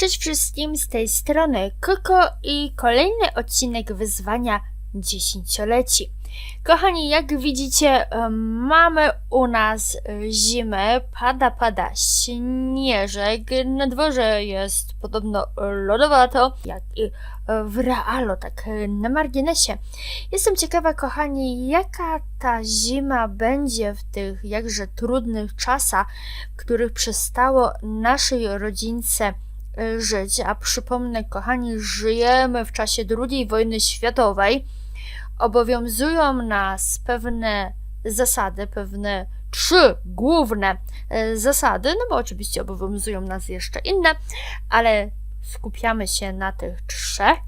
Cześć wszystkim, z tej strony Koko i kolejny odcinek wyzwania dziesięcioleci. Kochani, jak widzicie, mamy u nas zimę, pada, pada śnieżek, na dworze jest podobno lodowato, jak i e, w realu, tak e, na marginesie. Jestem ciekawa, kochani, jaka ta zima będzie w tych jakże trudnych czasach, których przestało naszej rodzince żyć. A przypomnę, kochani, żyjemy w czasie II wojny światowej. Obowiązują nas pewne zasady, pewne trzy główne e, zasady, no bo oczywiście obowiązują nas jeszcze inne, ale skupiamy się na tych trzech.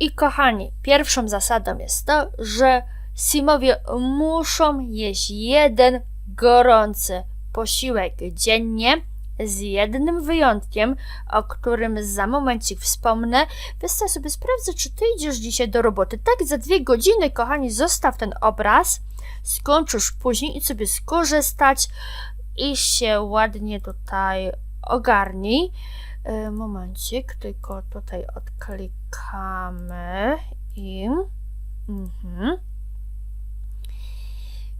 I kochani, pierwszą zasadą jest to, że Simowie muszą jeść jeden gorący posiłek dziennie, z jednym wyjątkiem, o którym za momencik wspomnę. Wiesz sobie sprawdzę, czy ty idziesz dzisiaj do roboty. Tak, za dwie godziny, kochani, zostaw ten obraz, skończysz później i sobie skorzystać i się ładnie tutaj ogarnij. E, Momencik, tylko tutaj odklikamy i... Mhm.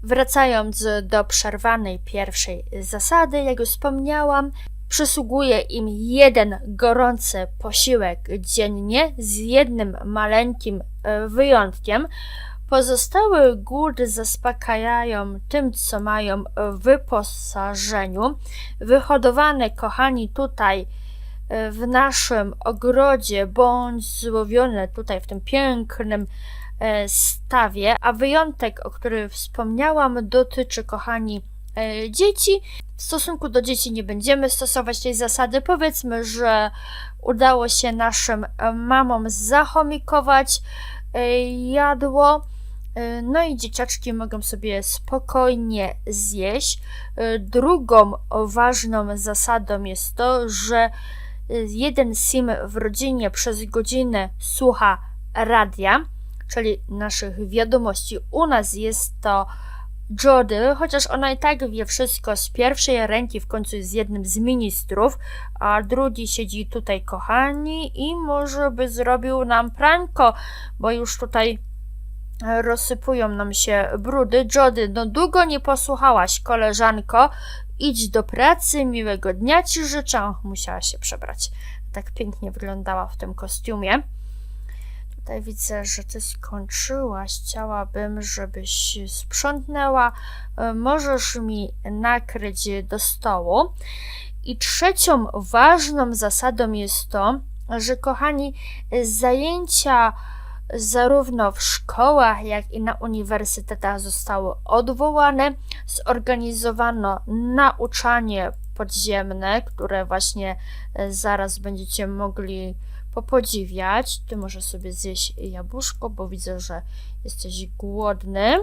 Wracając do przerwanej pierwszej zasady, jak już wspomniałam, przysługuje im jeden gorący posiłek dziennie z jednym maleńkim e, wyjątkiem. Pozostały głód zaspokajają tym, co mają w wyposażeniu. Wyhodowane, kochani, tutaj e, w naszym ogrodzie, bądź złowione tutaj w tym pięknym stawie, a wyjątek, o którym wspomniałam, dotyczy, kochani, e, dzieci. W stosunku do dzieci nie będziemy stosować tej zasady. Powiedzmy, że udało się naszym e, mamom zachomikować e, jadło. E, No i dzieciaczki mogą sobie spokojnie zjeść. E, Drugą ważną zasadą jest to, że e, jeden sim w rodzinie przez godzinę słucha radia, czyli naszych wiadomości. U nas jest to Jody, chociaż ona i tak wie wszystko z pierwszej ręki, w końcu jest jednym z ministrów, a drugi siedzi tutaj, kochani, i może by zrobił nam pranko, bo już tutaj rozsypują nam się brudy. Jody, no długo nie posłuchałaś, koleżanko. Idź do pracy, miłego dnia ci życzę. Musiała się przebrać. Tak pięknie wyglądała w tym kostiumie. Tutaj widzę, że ty skończyłaś. Chciałabym, żebyś sprzątnęła. E, Możesz mi nakryć do stołu. I trzecią ważną zasadą jest to, że kochani, zajęcia zarówno w szkołach, jak i na uniwersytetach zostały odwołane. Zorganizowano nauczanie podziemne, które właśnie e, zaraz będziecie mogli popodziwiać. Ty możesz sobie zjeść jabłuszko, bo widzę, że jesteś głodny.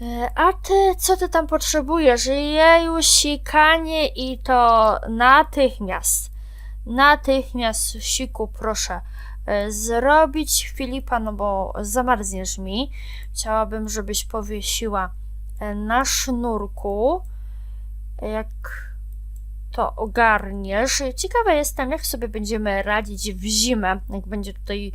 E, A ty, co ty tam potrzebujesz? Jeju, sikanie i to natychmiast. Natychmiast, siku, proszę e, zrobić Filipa, no bo zamarzniesz mi. Chciałabym, żebyś powiesiła e, na sznurku. Jak to ogarniesz. Ciekawa jestem, jak sobie będziemy radzić w zimę, jak będzie tutaj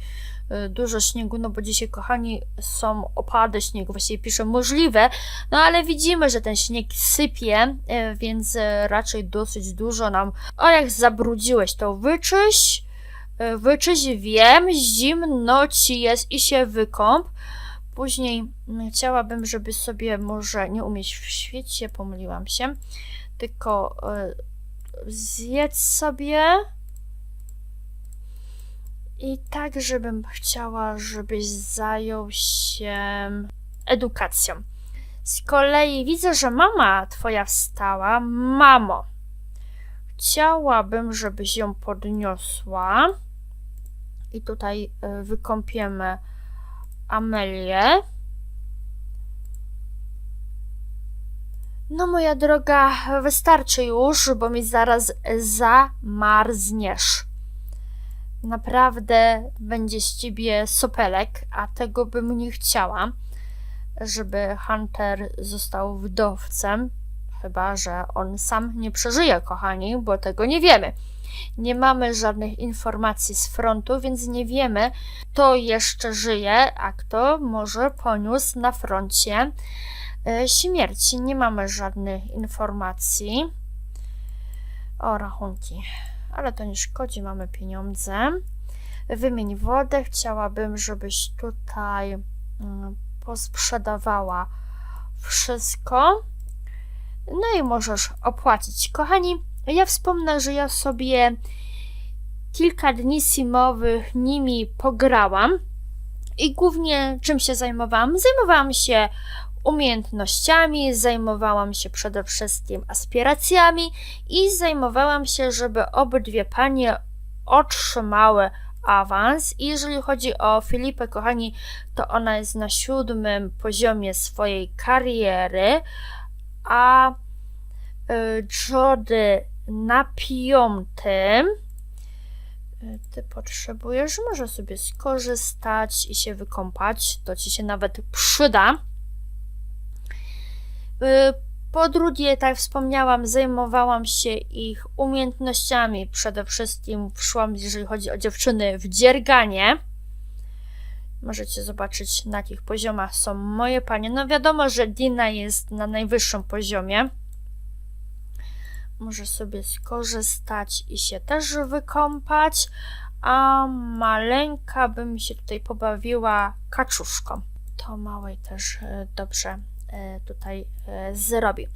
y, dużo śniegu, no bo dzisiaj, kochani, są opady śniegu, właściwie piszę możliwe, no ale widzimy, że ten śnieg sypie, y, więc y, raczej dosyć dużo nam. O, jak zabrudziłeś, to wyczyś, wyczyś, wiem, zimno ci jest i się wykąp. Później mm, chciałabym, żeby sobie może nie umieć w świecie, pomyliłam się, tylko zjedz sobie. I tak, żebym chciała, żebyś zajął się edukacją. Z kolei widzę, że mama twoja wstała. Mamo, chciałabym, żebyś ją podniosła. I tutaj y, wykąpiemy Amelię. No, moja droga, wystarczy już, bo mi zaraz zamarzniesz. Naprawdę będzie z ciebie sopelek, a tego bym nie chciała, żeby Hunter został wdowcem. Chyba, że on sam nie przeżyje, kochani, bo tego nie wiemy. Nie mamy żadnych informacji z frontu, więc nie wiemy, kto jeszcze żyje, a kto może poniósł na froncie śmierci. Nie mamy żadnych informacji. O, rachunki. Ale to nie szkodzi, mamy pieniądze. Wymień wodę. Chciałabym, żebyś tutaj mm, posprzedawała wszystko. No i możesz opłacić. Kochani, ja wspomnę, że ja sobie kilka dni simowych nimi pograłam. I głównie czym się zajmowałam? Zajmowałam się umiejętnościami, zajmowałam się przede wszystkim aspiracjami i zajmowałam się, żeby obydwie panie otrzymały awans. I jeżeli chodzi o Filipę, kochani, to ona jest na siódmym poziomie swojej kariery, a y, Jody na piątym. Y, Ty potrzebujesz, może sobie skorzystać i się wykąpać. To ci się nawet przyda. Y, Po drugie, tak wspomniałam, zajmowałam się ich umiejętnościami. Przede wszystkim wszłam, jeżeli chodzi o dziewczyny, w dzierganie. Możecie zobaczyć, na jakich poziomach są moje panie. No wiadomo, że Dina jest na najwyższym poziomie. Może sobie skorzystać i się też wykąpać. A maleńka by mi się tutaj pobawiła kaczuszką. To małej też e, dobrze tutaj e, zrobi.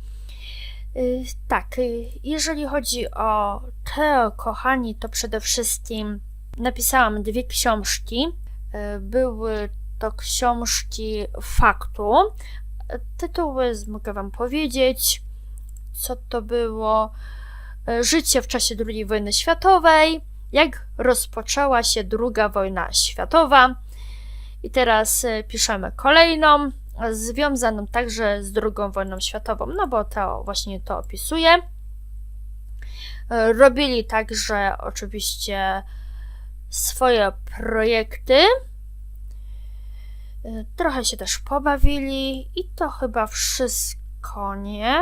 Y, Tak, jeżeli chodzi o Teo, kochani, to przede wszystkim napisałam dwie książki. Były to książki faktu. Tytuły mogę Wam powiedzieć, co to było. Życie w czasie II wojny światowej, jak rozpoczęła się II wojna światowa. I teraz piszemy kolejną, związaną także z II wojną światową, no bo to właśnie to opisuje. Robili także oczywiście swoje projekty. Trochę się też pobawili i to chyba wszystko, nie?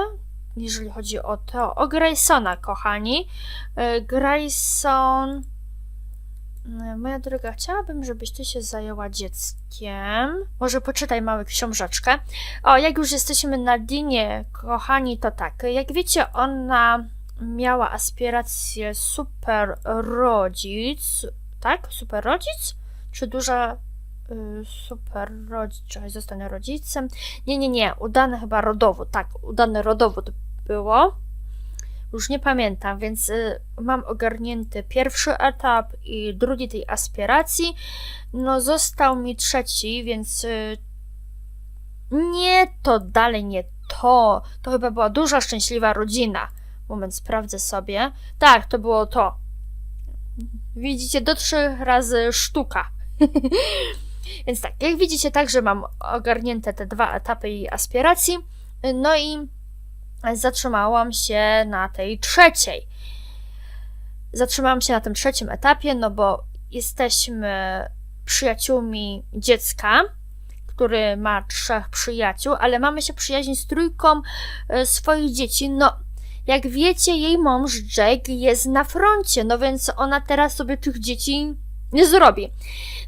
Jeżeli chodzi o to, o Graysona, kochani. Y, Grayson. Y, Moja droga, chciałabym, żebyś ty się zajęła dzieckiem. Może poczytaj małą książeczkę. O, jak już jesteśmy na Dinie, kochani, to tak. Jak wiecie, ona miała aspirację super rodzic, tak? Super rodzic? Czy duża y, super rodzic, czy zostanę rodzicem? Nie, nie, nie, udany chyba rodowód, tak, udany rodowód było. Już nie pamiętam, więc y, mam ogarnięty pierwszy etap i drugi tej aspiracji. No, został mi trzeci, więc y, nie to dalej, nie to. To chyba była duża, szczęśliwa rodzina. Moment, sprawdzę sobie. Tak, to było to. Widzicie, do trzech razy sztuka. Więc tak, jak widzicie, także mam ogarnięte te dwa etapy jej aspiracji. No i zatrzymałam się na tej trzeciej. Zatrzymałam się na tym trzecim etapie, no bo jesteśmy przyjaciółmi dziecka, który ma trzech przyjaciół, ale mamy się przyjaźnić z trójką e, swoich dzieci. No, jak wiecie, jej mąż Jake jest na froncie, no więc ona teraz sobie tych dzieci nie zrobi.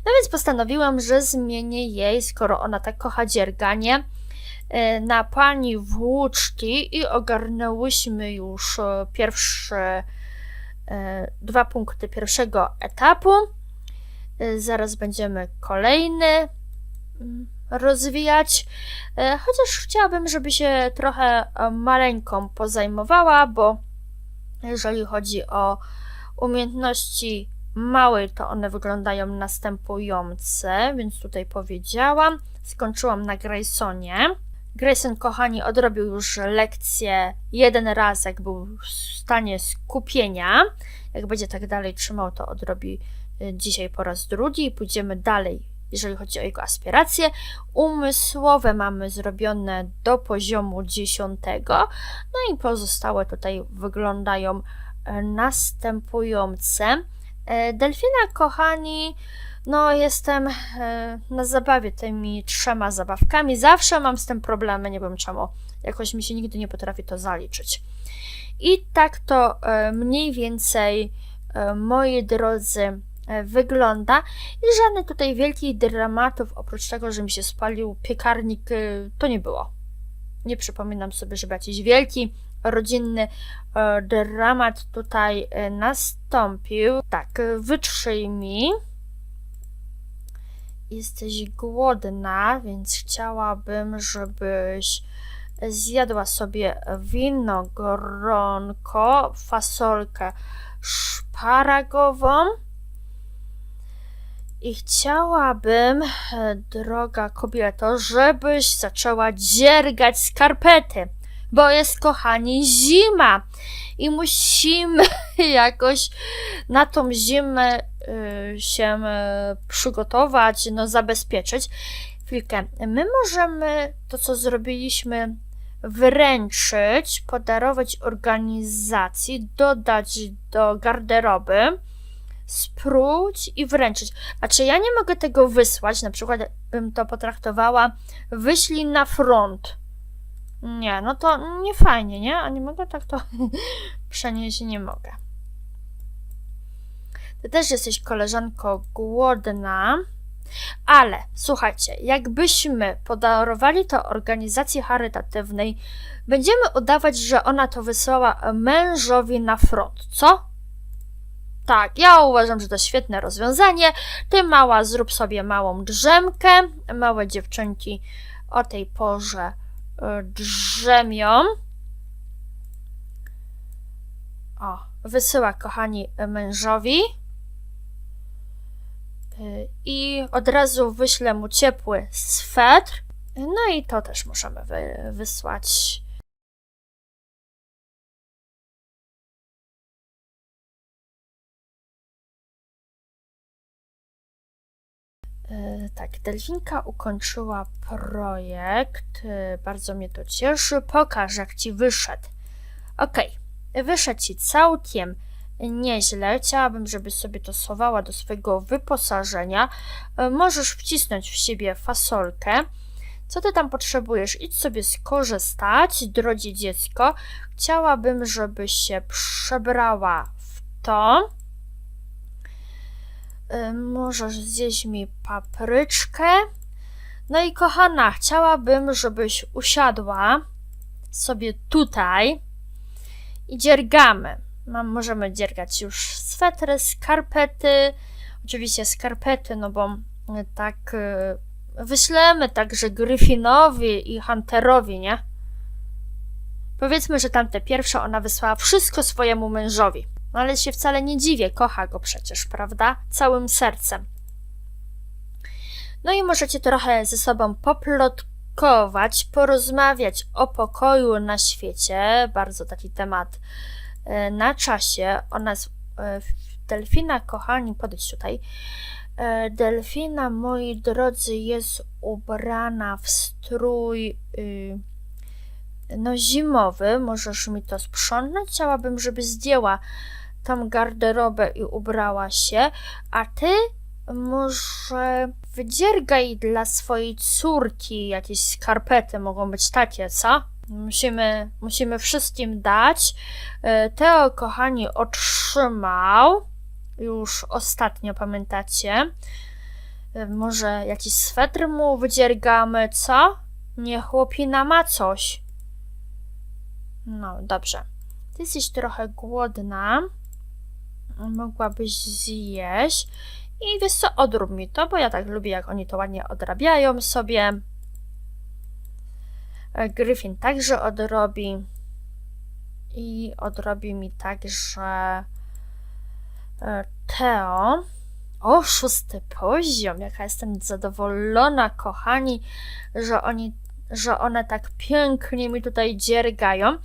No więc postanowiłam, że zmienię jej, skoro ona tak kocha dzierganie, na pani włóczki i ogarnęłyśmy już e, pierwsze e, dwa punkty pierwszego etapu. E, Zaraz będziemy kolejny mm, rozwijać. Chociaż chciałabym, żeby się trochę maleńką pozajmowała, bo jeżeli chodzi o umiejętności małej, to one wyglądają następujące, więc tutaj powiedziałam. Skończyłam na Graysonie. Grayson, kochani, odrobił już lekcję jeden raz, jak był w stanie skupienia. Jak będzie tak dalej trzymał, to odrobi y, dzisiaj po raz drugi i pójdziemy dalej, jeżeli chodzi o jego aspiracje. Umysłowe mamy zrobione do poziomu 10. No i pozostałe tutaj wyglądają e, następujące. E, Delfina, kochani, no jestem e, na zabawie tymi trzema zabawkami. Zawsze mam z tym problemy, nie wiem czemu. Jakoś mi się nigdy nie potrafi to zaliczyć. I tak to e, mniej więcej, e, moi drodzy, wygląda. I żadnych tutaj wielkich dramatów, oprócz tego, że mi się spalił piekarnik, to nie było. Nie przypominam sobie, żeby jakiś wielki rodzinny dramat tutaj nastąpił. Tak, wytrzyj mi. Jesteś głodna, więc chciałabym, żebyś zjadła sobie winogronko, fasolkę szparagową. I chciałabym, e, droga kobieto, żebyś zaczęła dziergać skarpety, bo jest, kochani, zima i musimy jakoś na tą zimę y, się y, przygotować, no zabezpieczyć. Chwilkę, my możemy to, co zrobiliśmy, wręczyć, podarować organizacji, dodać do garderoby, spróć i wręczyć. A czy ja nie mogę tego wysłać? Na przykład bym to potraktowała, wyślij na front. Nie, no to nie fajnie, nie? A nie mogę tak to przenieść, nie mogę. Ty też jesteś koleżanko głodna. Ale słuchajcie, jakbyśmy podarowali to organizacji charytatywnej, będziemy udawać, że ona to wysłała mężowi na front, co? Tak, ja uważam, że to świetne rozwiązanie. Ty, mała, zrób sobie małą drzemkę. Małe dziewczynki o tej porze drzemią. O, wysyła, kochani, mężowi. Y, I od razu wyślę mu ciepły swetr. No i to też możemy wy, wysłać. Tak, Delfinka ukończyła projekt. y, Bardzo mnie to cieszy. Pokaż, jak ci wyszedł. Okej, wyszedł ci całkiem nieźle. Chciałabym, żebyś sobie to schowała do swojego wyposażenia. Y, Możesz wcisnąć w siebie fasolkę. Co ty tam potrzebujesz? Idź sobie skorzystać, drogie dziecko. Chciałabym, żebyś się przebrała w to. Y, Możesz zjeść mi papryczkę. No i kochana, chciałabym, żebyś usiadła sobie tutaj i dziergamy. Mam, możemy dziergać już swetry, skarpety. Oczywiście skarpety, no bo y, tak y, wyślemy także Gryffinowi i Hunterowi, nie? Powiedzmy, że tamte pierwsze ona wysłała wszystko swojemu mężowi. No ale się wcale nie dziwię, kocha go przecież, prawda? Całym sercem. No i możecie trochę ze sobą poplotkować, porozmawiać o pokoju na świecie. Bardzo taki temat e, na czasie. Ona jest e, Delfina, kochani, podejdź tutaj. E, Delfina, moi drodzy, jest ubrana w strój y, no zimowy. Możesz mi to sprzątnąć. Chciałabym, żeby zdjęła tą garderobę i ubrała się, a ty może wydziergaj dla swojej córki jakieś skarpety, mogą być takie, co? Musimy, musimy wszystkim dać. E, Teo, kochani, otrzymał już ostatnio, pamiętacie? E, Może jakiś swetr mu wydziergamy, co? Nie chłopina ma coś. No, dobrze. Ty jesteś trochę głodna. Mogłabyś zjeść. I wiesz co, odrób mi to, bo ja tak lubię, jak oni to ładnie odrabiają sobie. E, Gryfin także odrobi. I odrobi mi także e, Teo. O, szósty poziom. Jaka jestem zadowolona, kochani, że oni, że one tak pięknie mi tutaj dziergają.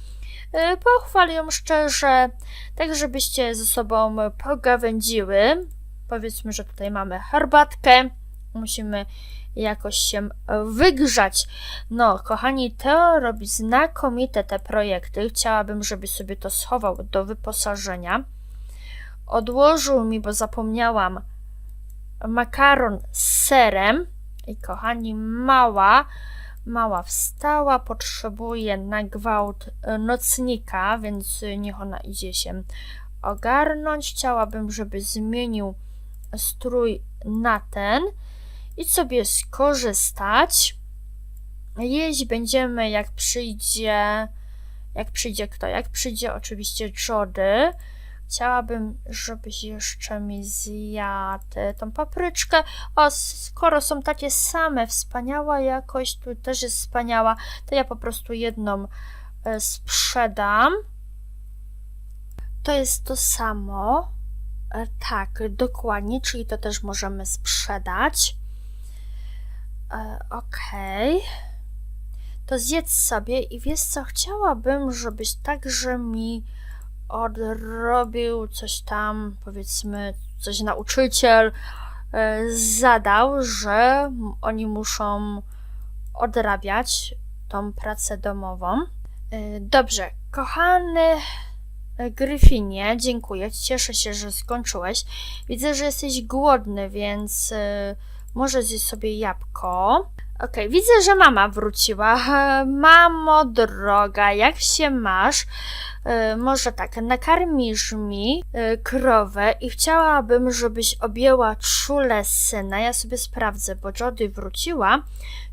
E, Pochwal ją szczerze, tak żebyście ze sobą pogawędziły. Powiedzmy, że tutaj mamy herbatkę. Musimy jakoś się wygrzać. No, kochani, Teo robi znakomite te projekty. Chciałabym, żeby sobie to schował do wyposażenia. Odłożył mi, bo zapomniałam, makaron z serem. I kochani, mała Mała wstała, potrzebuje na gwałt e, nocnika, więc e, niech ona idzie się ogarnąć. Chciałabym, żeby zmienił strój na ten i sobie skorzystać. Jeść będziemy, jak przyjdzie. Jak przyjdzie kto? Jak przyjdzie oczywiście Jody. Chciałabym, żebyś jeszcze mi zjadł tą papryczkę. O, skoro są takie same, wspaniała jakość, tu też jest wspaniała, to ja po prostu jedną e, sprzedam. To jest to samo. E, Tak, dokładnie, czyli to też możemy sprzedać. E, Okej. To zjedz sobie i wiesz co, chciałabym, żebyś także mi odrobił coś tam, powiedzmy, coś nauczyciel e, zadał, że oni muszą odrabiać tą pracę domową. E, Dobrze, kochany Gryfinie, dziękuję. Cieszę się, że skończyłeś. Widzę, że jesteś głodny, więc e, może zjeść sobie jabłko. Okej, widzę, że mama wróciła. Mamo droga, jak się masz? E, Może tak, nakarmisz mi e, krowę i chciałabym, żebyś objęła czule syna. Ja sobie sprawdzę, bo Jody wróciła,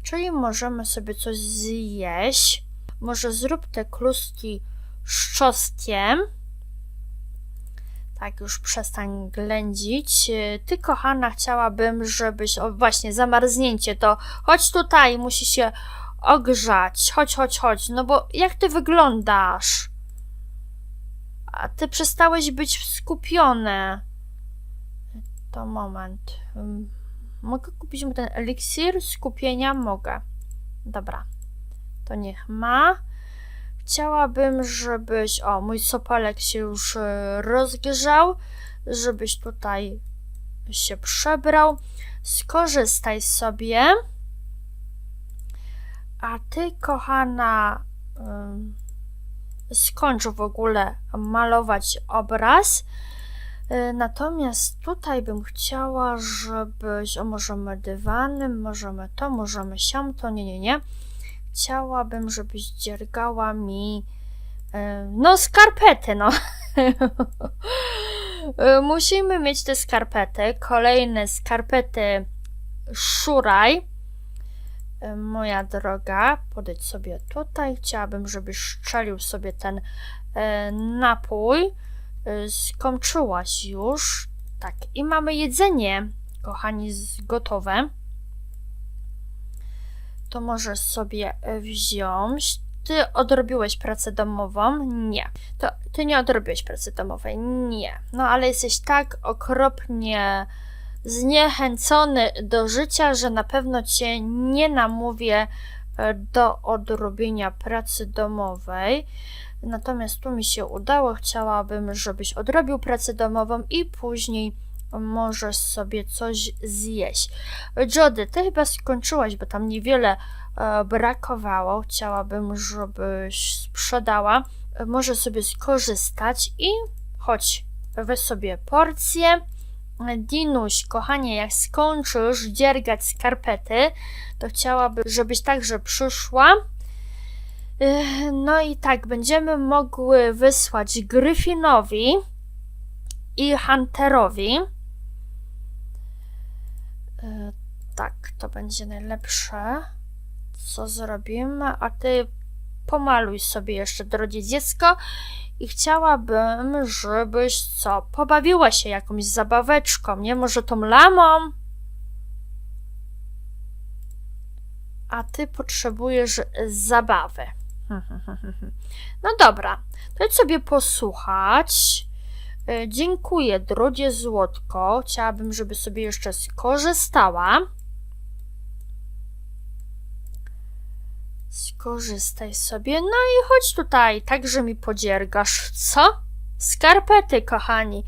czyli możemy sobie coś zjeść. Może zrób te kluski z. Tak, już przestań ględzić. E, Ty, kochana, chciałabym, żebyś. O, właśnie, zamarznięcie to. Chodź tutaj, musi się ogrzać. Chodź, chodź, chodź. No bo jak ty wyglądasz? A ty przestałeś być skupiony. To moment. Mogę kupić mu ten eliksir skupienia? Mogę. Dobra. To niech ma. Chciałabym, żebyś. O, mój sopalek się już e, rozgrzał. Żebyś tutaj się przebrał. Skorzystaj sobie. A ty, kochana, skończ w ogóle malować obraz. Y, Natomiast tutaj bym chciała, żebyś. O, możemy dywanem, możemy to, możemy siam to. Nie, nie, nie. Chciałabym, żebyś dziergała mi. y, No, skarpety, no. Y, Musimy mieć te skarpety. Kolejne skarpety szuraj. Moja droga, podejdź sobie tutaj. Chciałabym, żebyś szczelił sobie ten e, napój. Y, Skończyłaś już. Tak, i mamy jedzenie, kochani, gotowe. To możesz sobie e, wziąć. Ty odrobiłeś pracę domową? Nie. To ty nie odrobiłeś pracy domowej? Nie. No ale jesteś tak okropnie zniechęcony do życia, że na pewno cię nie namówię e, do odrobienia pracy domowej. Natomiast tu mi się udało. Chciałabym, żebyś odrobił pracę domową i później możesz sobie coś zjeść. Jody, ty chyba skończyłaś, bo tam niewiele e, brakowało. Chciałabym, żebyś sprzedała. E, Może sobie skorzystać i chodź, weź sobie porcję. Dinuś, kochanie, jak skończysz dziergać skarpety, to chciałabym, żebyś także przyszła. Yy, No i tak, będziemy mogły wysłać Gryfinowi i Hunterowi. Yy, Tak, to będzie najlepsze. Co zrobimy? A ty pomaluj sobie jeszcze, drogie dziecko. I chciałabym, żebyś co? Pobawiła się jakąś zabaweczką, nie? Może tą lamą? A ty potrzebujesz zabawy. No dobra, to sobie posłuchać. E, Dziękuję, drogie złotko. Chciałabym, żeby sobie jeszcze skorzystała. Skorzystaj sobie. No i chodź tutaj, także mi podziergasz. Co? Skarpety, kochani.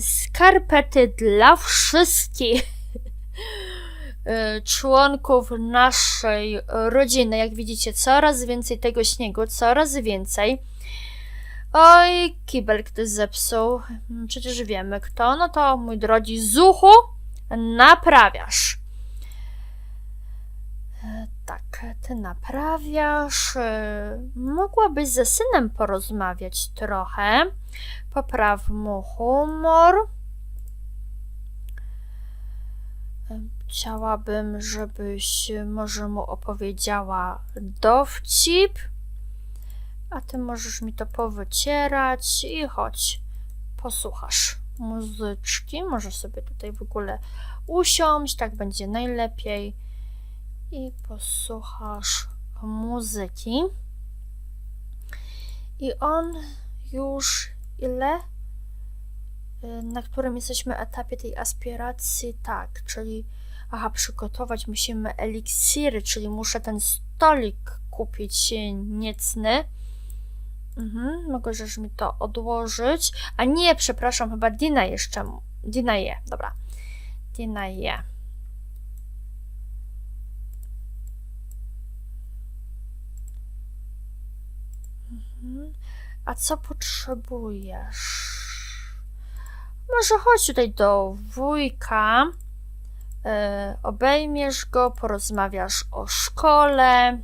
Skarpety dla wszystkich e, członków naszej rodziny. Jak widzicie, coraz więcej tego śniegu, coraz więcej. Oj, kibel ktoś zepsuł. Mm, Przecież wiemy kto. No to, mój drogi Zuchu, naprawiasz. Tak, ty naprawiasz. e, Mogłabyś ze synem porozmawiać trochę. Popraw mu humor. Chciałabym, żebyś może mu opowiedziała dowcip. A ty możesz mi to powycierać i chodź, posłuchasz muzyczki. Możesz sobie tutaj w ogóle usiąść, tak będzie najlepiej. I posłuchasz muzyki. I on już ile? Y, Na którym jesteśmy etapie tej aspiracji? Tak, czyli aha, przygotować musimy eliksiry, czyli muszę ten stolik kupić niecny. Mhm, możesz mi to odłożyć. A nie, przepraszam, chyba Dina jeszcze. Dina je, dobra. Dina je. A co potrzebujesz? Może chodź tutaj do wujka. e, obejmiesz go, porozmawiasz o szkole,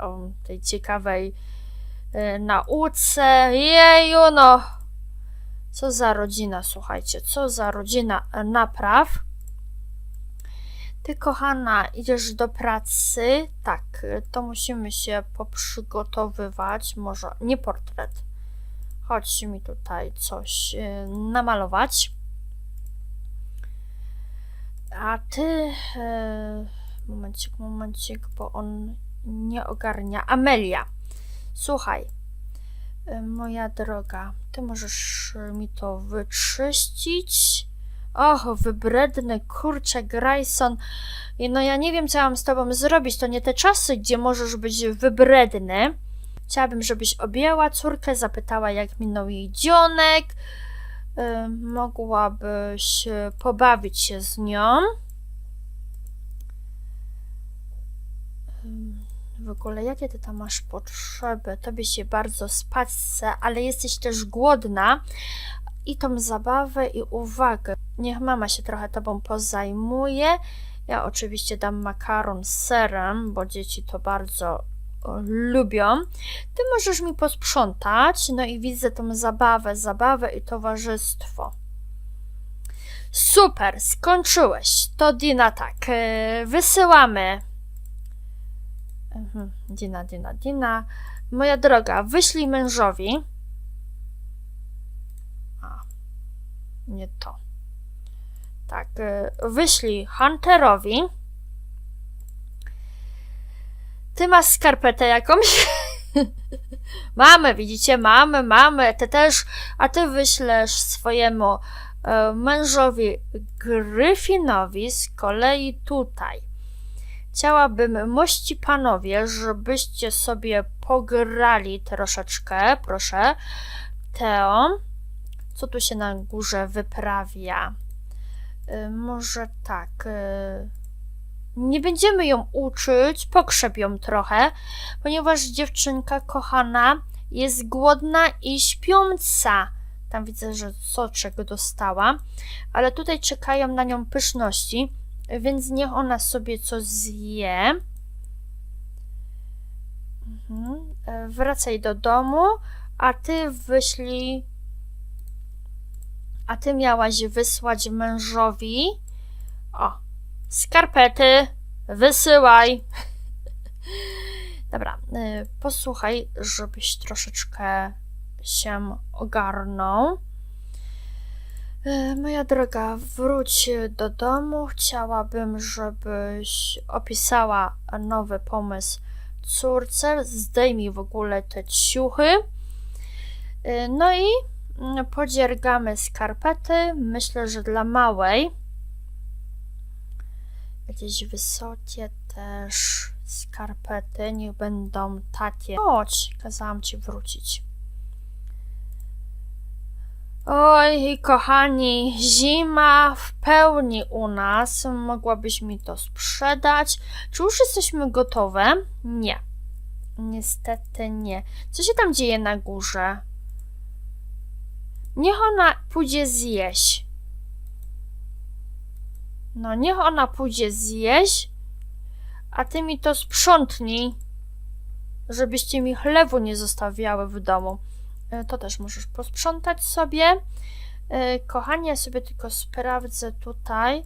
o tej ciekawej e, nauce. Jeju, no. Co za rodzina, słuchajcie, co za rodzina napraw. Ty, kochana, idziesz do pracy. Tak, to musimy się poprzygotowywać. Może nie portret. Chodź mi tutaj coś e, namalować. A ty. E, momencik, momencik, bo on nie ogarnia. Amelia, słuchaj. e, Moja droga, ty możesz mi to wyczyścić. Och, wybredny kurczę, Grayson. No ja nie wiem, co ja mam z tobą zrobić. To nie te czasy, gdzie możesz być wybredny. Chciałabym, żebyś objęła córkę, zapytała, jak minął jej dzionek. Y, mogłabyś y, pobawić się z nią. Ym, W ogóle, jakie ty tam masz potrzeby? Tobie się bardzo spać ale jesteś też głodna. I tą zabawę i uwagę. Niech mama się trochę tobą pozajmuje. Ja oczywiście dam makaron z serem, bo dzieci to bardzo lubią. Ty możesz mi posprzątać, no i widzę tą zabawę, zabawę i towarzystwo. Super, skończyłeś. To Dina tak. e, Wysyłamy. Mhm, Dina, Dina, Dina. Moja droga, wyślij mężowi. Nie to. Tak, e, wyślij Hunterowi. Ty masz skarpetę jakąś? mamy, widzicie, mamy, mamy. Ty też, a ty wyślesz swojemu e, mężowi Gryfinowi z kolei tutaj. Chciałabym, mości panowie, żebyście sobie pograli troszeczkę, proszę. Teo, co tu się na górze wyprawia? Y, może tak. y, Nie będziemy ją uczyć, pokrzep ją trochę, ponieważ dziewczynka kochana jest głodna i śpiąca. Tam widzę, że soczek dostała, ale tutaj czekają na nią pyszności, więc niech ona sobie coś zje. Mhm. e, Wracaj do domu, a ty wyślij. A ty miałaś wysłać mężowi. O, skarpety, wysyłaj. Dobra, y, posłuchaj, żebyś troszeczkę się ogarnął. Y, Moja droga, wróć do domu. Chciałabym, żebyś opisała nowy pomysł córce. Zdejmij w ogóle te ciuchy. Y, No i podziergamy skarpety. Myślę, że dla małej. Jakieś wysokie też skarpety. Niech będą takie. Chodź, kazałam ci wrócić. Oj, kochani, zima w pełni u nas. Mogłabyś mi to sprzedać? Czy już jesteśmy gotowe? Nie. Niestety nie. Co się tam dzieje na górze? Niech ona pójdzie zjeść. No, niech ona pójdzie zjeść, A ty mi to sprzątnij, żebyście mi chlewu nie zostawiały w domu. E, To też możesz posprzątać sobie. E, Kochanie, ja sobie tylko sprawdzę tutaj.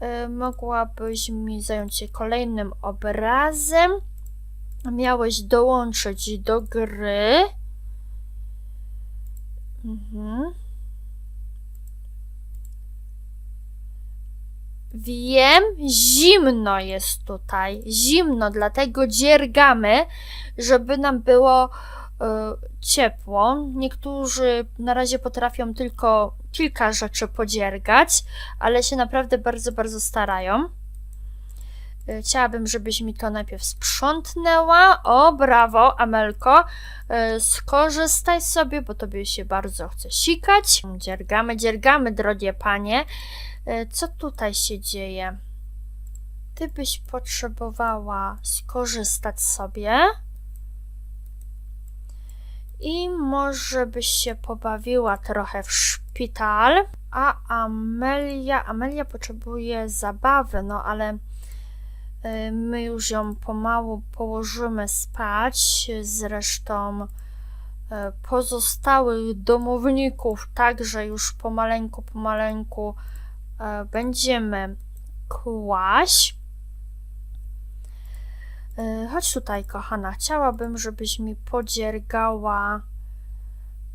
E, Mogłabyś mi zająć się kolejnym obrazem. Miałeś dołączyć do gry. Mhm. Wiem, zimno jest tutaj. Zimno, dlatego dziergamy, żeby nam było e, ciepło. Niektórzy na razie potrafią tylko kilka rzeczy podziergać, ale się naprawdę bardzo, bardzo starają. E, Chciałabym, żebyś mi to najpierw sprzątnęła. O, brawo, Amelko. E, Skorzystaj sobie, bo tobie się bardzo chce sikać. Dziergamy, dziergamy, drogie panie. E, Co tutaj się dzieje? Ty byś potrzebowała skorzystać sobie. I może byś się pobawiła trochę w szpital. A Amelia, Amelia potrzebuje zabawy, no ale y, my już ją pomału położymy spać. Zresztą y, pozostałych domowników także już pomaleńku, pomaleńku y, będziemy kłaść. Y, Chodź tutaj, kochana. Chciałabym, żebyś mi podziergała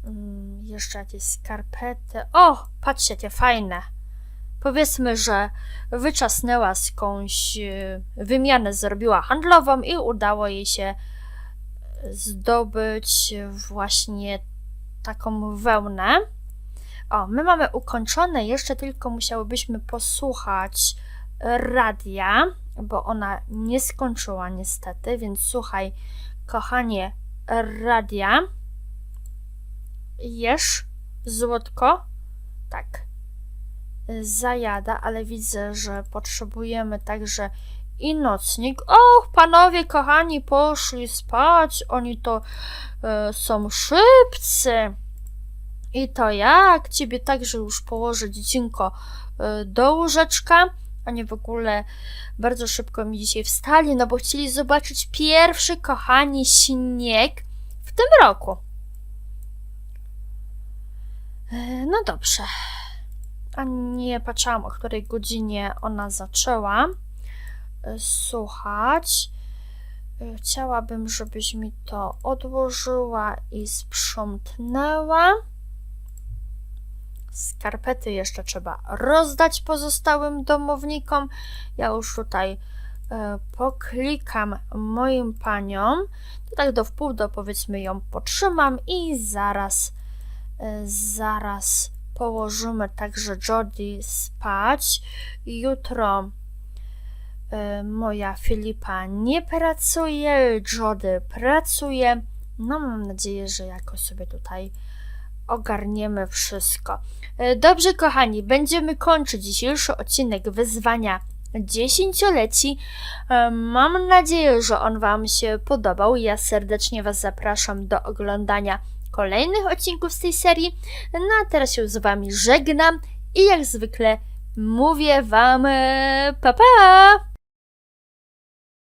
mm, jeszcze jakieś skarpety. O, patrzcie, jakie fajne. Powiedzmy, że wyczasnęła skądś y, wymianę, zrobiła handlową i udało jej się zdobyć właśnie taką wełnę. O, my mamy ukończone, jeszcze tylko musiałybyśmy posłuchać radia, bo ona nie skończyła niestety, więc słuchaj, kochanie, radia. Jesz, złotko? Tak. Zajada, ale widzę, że potrzebujemy także i nocnik. Och, panowie kochani, poszli spać. Oni to e, są szybcy. I to jak ciebie także już położę, dziecinko, e, do łóżeczka. Oni w ogóle bardzo szybko mi dzisiaj wstali, no bo chcieli zobaczyć pierwszy, kochani, śnieg w tym roku. E, No dobrze. A nie patrzyłam, o której godzinie ona zaczęła e, słuchać. E, Chciałabym, żebyś mi to odłożyła i sprzątnęła. Skarpety jeszcze trzeba rozdać pozostałym domownikom. Ja już tutaj e, poklikam moim paniom. Tak do wpół do powiedzmy ją potrzymam i zaraz, zaraz położymy także Jodie spać. Jutro e, moja Filipa nie pracuje, Jody pracuje. No mam nadzieję, że jakoś sobie tutaj ogarniemy wszystko. E, Dobrze, kochani, będziemy kończyć dzisiejszy odcinek wyzwania dziesięcioleci. E, Mam nadzieję, że on Wam się podobał. Ja serdecznie Was zapraszam do oglądania kolejnych odcinków z tej serii. No a teraz się z Wami żegnam i jak zwykle mówię Wam pa pa!